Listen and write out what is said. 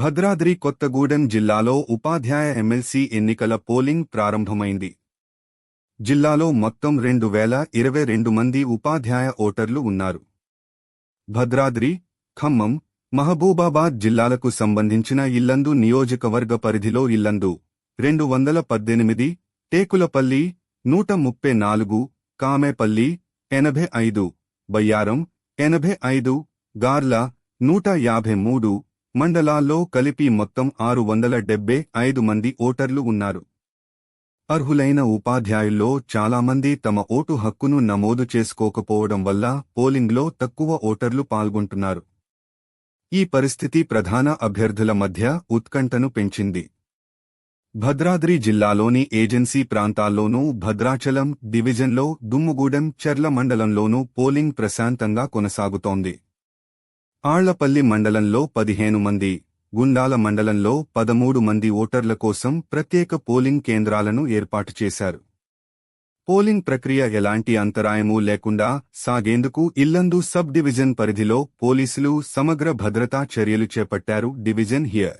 భద్రాద్రి కొత్తగూడెం జిల్లాలో ఉపాధ్యాయ ఎమ్మెల్సీ ఎన్నికల పోలింగ్ ప్రారంభమైంది. జిల్లాలో మొత్తం రెండు వేల ఇరవై రెండు మంది ఉపాధ్యాయ ఓటర్లు ఉన్నారు. భద్రాద్రి ఖమ్మం మహబూబాబాద్ జిల్లాలకు సంబంధించిన ఇల్లందు నియోజకవర్గ పరిధిలో ఇల్లందు రెండు వందల పద్దెనిమిది టేకులపల్లి నూట ముప్పై నాలుగు కామేపల్లి ఎనభై ఐదు బయ్యారం ఎనభై ఐదు గార్ల నూట యాభై మూడు మండలాల్లో కలిపి మొత్తం ఆరు వందల డెబ్బే ఐదు మంది ఓటర్లు ఉన్నారు. అర్హులైన ఉపాధ్యాయుల్లో చాలామంది తమ ఓటు హక్కును నమోదు చేసుకోకపోవడం వల్ల పోలింగ్లో తక్కువ ఓటర్లు పాల్గొంటున్నారు. ఈ పరిస్థితి ప్రధాన అభ్యర్థుల మధ్య ఉత్కంఠను పెంచింది. భద్రాద్రి జిల్లాలోని ఏజెన్సీ ప్రాంతాల్లోనూ భద్రాచలం డివిజన్లో దుమ్ముగూడెం చెర్ల మండలంలోనూ పోలింగ్ ప్రశాంతంగా కొనసాగుతోంది. ఆళ్ళపల్లి మండలంలో పదిహేను మంది గుండాల మండలంలో పదమూడు మంది ఓటర్ల కోసం ప్రత్యేక పోలింగ్ కేంద్రాలను ఏర్పాటు చేశారు. పోలింగ్ ప్రక్రియ ఎలాంటి అంతరాయమూ లేకుండా సాగేందుకు ఇల్లందు సబ్ డివిజన్ పరిధిలో పోలీసులు సమగ్ర భద్రతా చర్యలు చేపట్టారు డివిజన్ హియర్.